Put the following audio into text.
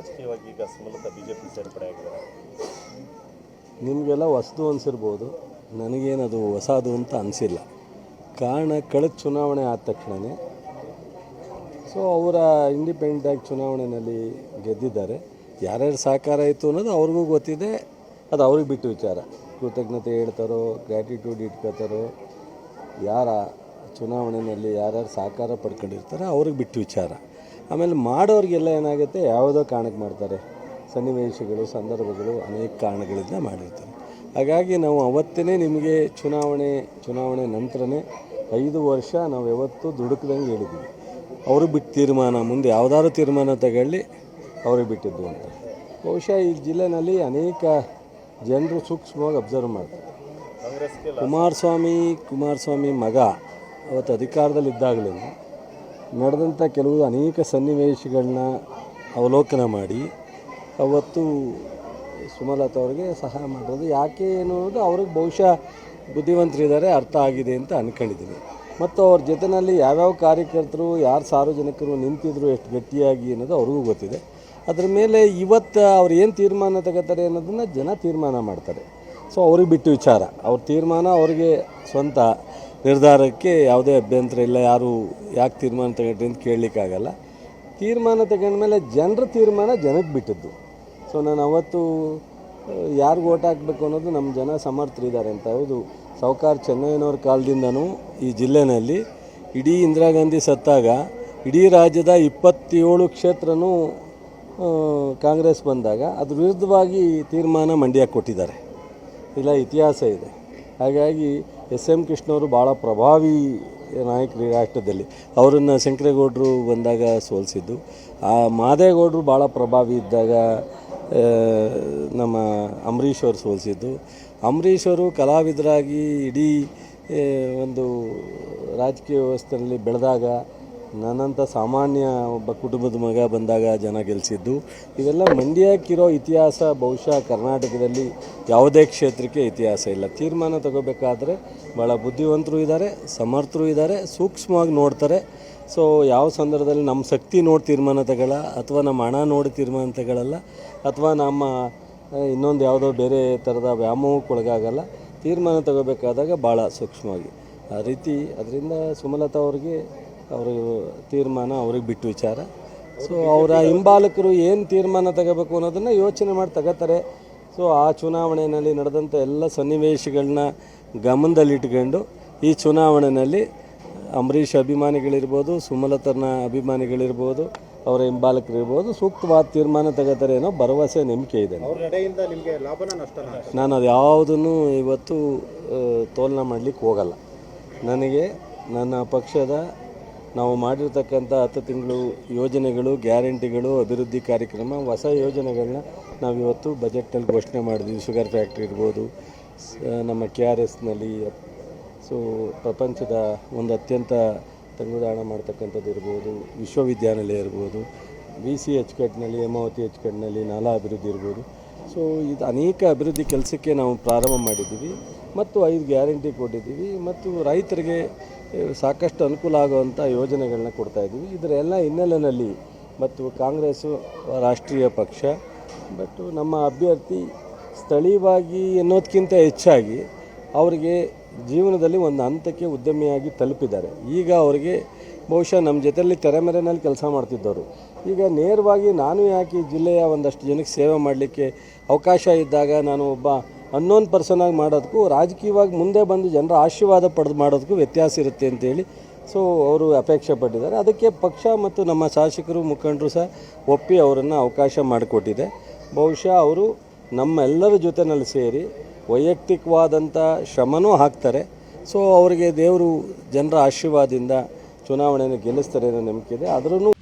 ರಾಜಕೀಯವಾಗಿ ಈಗ ಸುಮಲತಾ ಬಿಜೆಪಿ ಸೇರ್ಪಡೆ ಆಗಿದ್ದಾರೆ. ನಿಮಗೆಲ್ಲ ಹೊಸದು ಅನಿಸಿರ್ಬೋದು. ನನಗೇನದು ಹೊಸದು ಅಂತ ಅನಿಸಿಲ್ಲ. ಕಾರಣ ಕಳೆದ ಚುನಾವಣೆ ಆದ ತಕ್ಷಣವೇ ಸೊ ಅವರ ಇಂಡಿಪೆಂಡೆಂಟಾಗಿ ಚುನಾವಣೆಯಲ್ಲಿ ಗೆದ್ದಿದ್ದಾರೆ. ಯಾರ್ಯಾರು ಸಹಕಾರ ಇತ್ತು ಅನ್ನೋದು ಅವ್ರಿಗೂ ಗೊತ್ತಿದೆ. ಅದು ಅವ್ರಿಗೆ ಬಿಟ್ಟು ವಿಚಾರ. ಕೃತಜ್ಞತೆ ಹೇಳ್ತಾರೋ ಗ್ರ್ಯಾಟಿಟ್ಯೂಡ್ ಇಟ್ಕೋತಾರೋ, ಯಾರ ಚುನಾವಣೆಯಲ್ಲಿ ಯಾರ್ಯಾರು ಸಹಕಾರ ಪಡ್ಕೊಂಡಿರ್ತಾರೆ ಅವ್ರಿಗೆ ಬಿಟ್ಟು ವಿಚಾರ. ಆಮೇಲೆ ಮಾಡೋರಿಗೆಲ್ಲ ಏನಾಗುತ್ತೆ? ಯಾವುದೋ ಕಾರಣಕ್ಕೆ ಮಾಡ್ತಾರೆ. ಸನ್ನಿವೇಶಗಳು ಸಂದರ್ಭಗಳು ಅನೇಕ ಕಾರಣಗಳಿಂದ ಮಾಡಿರ್ತಾರೆ. ಹಾಗಾಗಿ ನಾವು ಅವತ್ತೇ ನಿಮಗೆ ಚುನಾವಣೆ ಚುನಾವಣೆ ನಂತರನೇ ಐದು ವರ್ಷ ನಾವು ಯಾವತ್ತೂ ದುಡುಕ್ದಂಗೆ ಹೇಳಿದ್ವಿ ಅವರು ಬಿಟ್ಟು ತೀರ್ಮಾನ ಮುಂದೆ ಯಾವುದಾದ್ರು ತೀರ್ಮಾನ ತಗೊಳ್ಳಿ ಅವ್ರಿಗೆ ಬಿಟ್ಟಿದ್ದು ಅಂತ. ಬಹುಶಃ ಈ ಜಿಲ್ಲೆನಲ್ಲಿ ಅನೇಕ ಜನರು ಸೂಕ್ಷ್ಮವಾಗಿ ಅಬ್ಸರ್ವ್ ಮಾಡ್ತಾರೆ. ಕುಮಾರಸ್ವಾಮಿ ಕುಮಾರಸ್ವಾಮಿ ಮಗ ಅವತ್ತು ಅಧಿಕಾರದಲ್ಲಿದ್ದಾಗಲೇ ನಡೆದಂಥ ಕೆಲವು ಅನೇಕ ಸನ್ನಿವೇಶಗಳನ್ನ ಅವಲೋಕನ ಮಾಡಿ ಅವತ್ತು ಸುಮಲತಾ ಅವರಿಗೆ ಸಹಾಯ ಮಾಡೋದು ಯಾಕೆ ಅನ್ನೋದು ಅವ್ರಿಗೆ ಬಹುಶಃ ಬುದ್ಧಿವಂತರಿದ್ದಾರೆ, ಅರ್ಥ ಆಗಿದೆ ಅಂತ ಅಂದ್ಕೊಂಡಿದ್ದೀನಿ ಮತ್ತು ಅವ್ರ ಜೊತೆಯಲ್ಲಿ ಯಾವ್ಯಾವ ಕಾರ್ಯಕರ್ತರು, ಯಾರು ಸಾರ್ವಜನಿಕರು ನಿಂತಿದ್ರು, ಎಷ್ಟು ಗಟ್ಟಿಯಾಗಿ ಅನ್ನೋದು ಅವ್ರಿಗೂ ಗೊತ್ತಿದೆ. ಅದ್ರ ಮೇಲೆ ಇವತ್ತು ಅವ್ರು ಏನು ತೀರ್ಮಾನ ತಗೋತಾರೆ ಅನ್ನೋದನ್ನು ಜನ ತೀರ್ಮಾನ ಮಾಡ್ತಾರೆ. ಸೊ ಅವ್ರಿಗೆ ಬಿಟ್ಟು ವಿಚಾರ. ಅವ್ರ ತೀರ್ಮಾನ ಅವ್ರಿಗೆ ಸ್ವಂತ. ನಿರ್ಧಾರಕ್ಕೆ ಯಾವುದೇ ಅಭ್ಯಂತರ ಇಲ್ಲ, ಯಾರು ಯಾಕೆ ತೀರ್ಮಾನ ತಗೊಂಡ್ರಿ ಅಂತ ಕೇಳಲಿಕ್ಕಾಗಲ್ಲ. ತೀರ್ಮಾನ ತಗೊಂಡ್ಮೇಲೆ ಜನರ ತೀರ್ಮಾನ ಜನಕ್ಕೆ ಬಿಟ್ಟಿದ್ದು. ಸೊ ನಾನು ಅವತ್ತು ಯಾರಿಗೆ ಓಟ್ ಹಾಕಬೇಕು ಅನ್ನೋದು ನಮ್ಮ ಜನ ಸಮರ್ಥರಿದ್ದಾರೆ ಅಂತ ಹೌದು. ಸಾವುಕಾರ ಚೆನ್ನಯ್ಯನವ್ರ ಕಾಲದಿಂದನೂ ಈ ಜಿಲ್ಲೆನಲ್ಲಿ ಇಡೀ ಇಂದಿರಾ ಗಾಂಧಿ ಸತ್ತಾಗ ಇಡೀ ರಾಜ್ಯದ ಇಪ್ಪತ್ತೇಳು ಕ್ಷೇತ್ರನೂ ಕಾಂಗ್ರೆಸ್ ಬಂದಾಗ ಅದ್ರ ವಿರುದ್ಧವಾಗಿ ತೀರ್ಮಾನ ಮಂಡ್ಯಕ್ಕೆ ಕೊಟ್ಟಿದ್ದಾರೆ. ಇಲ್ಲ, ಇತಿಹಾಸ ಇದೆ. ಹಾಗಾಗಿ ಎಸ್ ಎಂ ಕೃಷ್ಣವರು ಭಾಳ ಪ್ರಭಾವಿ ನಾಯಕರು ರಾಷ್ಟ್ರದಲ್ಲಿ ಅವರನ್ನು ಶಂಕರೇಗೌಡರು ಬಂದಾಗ ಸೋಲಿಸಿದ್ದು. ಆ ಮಾದೇಗೌಡರು ಭಾಳ ಪ್ರಭಾವಿ ಇದ್ದಾಗ ನಮ್ಮ ಅಂಬರೀಷ್ ಅವರು ಸೋಲಿಸಿದ್ದು. ಅಂಬರೀಷ್ ಅವರು ಕಲಾವಿದರಾಗಿ ಇಡೀ ಒಂದು ರಾಜಕೀಯ ವ್ಯವಸ್ಥೆಯಲ್ಲಿ ಬೆಳೆದಾಗ ನನ್ನಂಥ ಸಾಮಾನ್ಯ ಒಬ್ಬ ಕುಟುಂಬದ ಮಗ ಬಂದಾಗ ಜನ ಗೆಲ್ಲಿಸಿದ್ದು ಇವೆಲ್ಲ ಮಂಡ್ಯಕ್ಕಿರೋ ಇತಿಹಾಸ, ಬಹುಶಃ ಕರ್ನಾಟಕದಲ್ಲಿ ಯಾವುದೇ ಕ್ಷೇತ್ರಕ್ಕೆ ಇತಿಹಾಸ ಇಲ್ಲ. ತೀರ್ಮಾನ ತಗೋಬೇಕಾದ್ರೆ ಭಾಳ ಬುದ್ಧಿವಂತರು ಇದ್ದಾರೆ ಸಮರ್ಥರು ಇದ್ದಾರೆ ಸೂಕ್ಷ್ಮವಾಗಿ ನೋಡ್ತಾರೆ. ಸೊ ಯಾವ ಸಂದರ್ಭದಲ್ಲಿ ನಮ್ಮ ಶಕ್ತಿ ನೋಡಿ ತೀರ್ಮಾನ ತಗೊಳ್ಳ, ಅಥವಾ ನಮ್ಮ ಹಣ ನೋಡಿ ತೀರ್ಮಾನ ತಗೊಳ್ಳಲ್ಲ, ಅಥವಾ ನಮ್ಮ ಇನ್ನೊಂದು ಯಾವುದೋ ಬೇರೆ ಥರದ ವ್ಯಾಮೋಹಕ್ಕೊಳಗಾಗಲ್ಲ ತೀರ್ಮಾನ ತಗೋಬೇಕಾದಾಗ ಭಾಳ ಸೂಕ್ಷ್ಮವಾಗಿ. ಆ ರೀತಿ, ಅದರಿಂದ ಸುಮಲತಾ ಅವ್ರಿಗೆ ಅವರ ತೀರ್ಮಾನ ಅವ್ರಿಗೆ ಬಿಟ್ಟು ವಿಚಾರ. ಸೊ ಅವರ ಹಿಂಬಾಲಕರು ಏನು ತೀರ್ಮಾನ ತಗೋಬೇಕು ಅನ್ನೋದನ್ನು ಯೋಚನೆ ಮಾಡಿ ತಗೋತಾರೆ. ಸೊ ಆ ಚುನಾವಣೆಯಲ್ಲಿ ನಡೆದಂಥ ಎಲ್ಲ ಸನ್ನಿವೇಶಗಳನ್ನ ಗಮನದಲ್ಲಿಟ್ಕೊಂಡು ಈ ಚುನಾವಣೆಯಲ್ಲಿ ಅಂಬರೀಷ್ ಅಭಿಮಾನಿಗಳಿರ್ಬೋದು ಸುಮಲತನ ಅಭಿಮಾನಿಗಳಿರ್ಬೋದು ಅವರ ಹಿಂಬಾಲಕರಿರ್ಬೋದು ಸೂಕ್ತವಾದ ತೀರ್ಮಾನ ತಗೋತಾರೆ ಅನ್ನೋ ಭರವಸೆ ನಂಬಿಕೆ ಇದೆ ನಾನು ಅದು ಯಾವುದನ್ನು ಇವತ್ತು ತೋಲನ ಮಾಡಲಿಕ್ಕೆ ಹೋಗಲ್ಲ. ನನಗೆ ನನ್ನ ಪಕ್ಷದ ನಾವು ಮಾಡಿರ್ತಕ್ಕಂಥ ಹತ್ತು ತಿಂಗಳು ಯೋಜನೆಗಳು, ಗ್ಯಾರಂಟಿಗಳು, ಅಭಿವೃದ್ಧಿ ಕಾರ್ಯಕ್ರಮ, ಹೊಸ ಯೋಜನೆಗಳನ್ನ ನಾವು ಇವತ್ತು ಬಜೆಟ್ನಲ್ಲಿ ಘೋಷಣೆ ಮಾಡಿದ್ವಿ. ಶುಗರ್ ಫ್ಯಾಕ್ಟ್ರಿ ಇರ್ಬೋದು ನಮ್ಮ ಕೆ ಆರ್ ಎಸ್ನಲ್ಲಿ. ಸೊ, ಪ್ರಪಂಚದ ಒಂದು ಅತ್ಯಂತ ತಂಗುದಾಣ ಮಾಡ್ತಕ್ಕಂಥದ್ದು ಇರ್ಬೋದು, ವಿಶ್ವವಿದ್ಯಾನಿಲಯ ಇರ್ಬೋದು, ಬಿ ಸಿ ಎಚ್ ಕಟ್ನಲ್ಲಿ ಹೇಮಾವತಿ ಎಚ್ ಕಟ್ನಲ್ಲಿ ನಾಲಾ ಅಭಿವೃದ್ಧಿ ಇರ್ಬೋದು. ಸೊ, ಇದು ಅನೇಕ ಅಭಿವೃದ್ಧಿ ಕೆಲಸಕ್ಕೆ ನಾವು ಪ್ರಾರಂಭ ಮಾಡಿದ್ದೀವಿ. ಮತ್ತು ಐದು ಗ್ಯಾರಂಟಿ ಕೊಟ್ಟಿದ್ದೀವಿ. ಮತ್ತು ರೈತರಿಗೆ ಸಾಕಷ್ಟು ಅನುಕೂಲ ಆಗುವಂಥ ಯೋಜನೆಗಳನ್ನ ಕೊಡ್ತಾ ಇದ್ದೀವಿ. ಇದರ ಎಲ್ಲ ಹಿನ್ನೆಲೆಯಲ್ಲಿ ಮತ್ತು ಕಾಂಗ್ರೆಸ್ಸು ರಾಷ್ಟ್ರೀಯ ಪಕ್ಷ ಬಟ್ ನಮ್ಮ ಅಭ್ಯರ್ಥಿ ಸ್ಥಳೀಯವಾಗಿ ಅನ್ನೋದಕ್ಕಿಂತ ಹೆಚ್ಚಾಗಿ ಅವರಿಗೆ ಜೀವನದಲ್ಲಿ ಒಂದು ಹಂತಕ್ಕೆ ಉದ್ಯಮಿಯಾಗಿ ತಲುಪಿದ್ದಾರೆ. ಈಗ ಅವರಿಗೆ ಬಹುಶಃ ನಮ್ಮ ಜೊತೆಯಲ್ಲಿ ತೆರೆಮೆರೆನಲ್ಲಿ ಕೆಲಸ ಮಾಡ್ತಿದ್ದವರು. ಈಗ ನೇರವಾಗಿ ನಾನು ಯಾಕೆ ಜಿಲ್ಲೆಯ ಒಂದಷ್ಟು ಜನಕ್ಕೆ ಸೇವೆ ಮಾಡಲಿಕ್ಕೆ ಅವಕಾಶ ಇದ್ದಾಗ ನಾನು ಒಬ್ಬ ಅನ್ನೋನ್ ಆಗಿ ಮಾಡೋದಕ್ಕೂ ರಾಜಕೀಯವಾಗಿ ಮುಂದೆ ಬಂದು ಜನರ ಆಶೀರ್ವಾದ ಪಡೆದು ಮಾಡೋದಕ್ಕೂ ವ್ಯತ್ಯಾಸ ಇರುತ್ತೆ ಅಂತೇಳಿ ಸೊ ಅವರು ಅಪೇಕ್ಷೆ ಪಟ್ಟಿದ್ದಾರೆ. ಅದಕ್ಕೆ ಪಕ್ಷ ಮತ್ತು ನಮ್ಮ ಶಾಸಕರು, ಮುಖಂಡರು ಸಹ ಒಪ್ಪಿ ಅವರನ್ನು ಅವಕಾಶ ಮಾಡಿಕೊಟ್ಟಿದೆ. ಬಹುಶಃ ಅವರು ನಮ್ಮೆಲ್ಲರ ಜೊತೆನಲ್ಲಿ ಸೇರಿ ವೈಯಕ್ತಿಕವಾದಂಥ ಶ್ರಮನೂ ಹಾಕ್ತಾರೆ. ಸೊ ಅವರಿಗೆ ದೇವರು ಜನರ ಆಶೀರ್ವಾದದಿಂದ ಚುನಾವಣೆಯನ್ನು ಗೆಲ್ಲಿಸ್ತಾರೆ ಅನ್ನೋ ನಂಬಿಕೆ ಇದೆ. ಆದ್ರೂ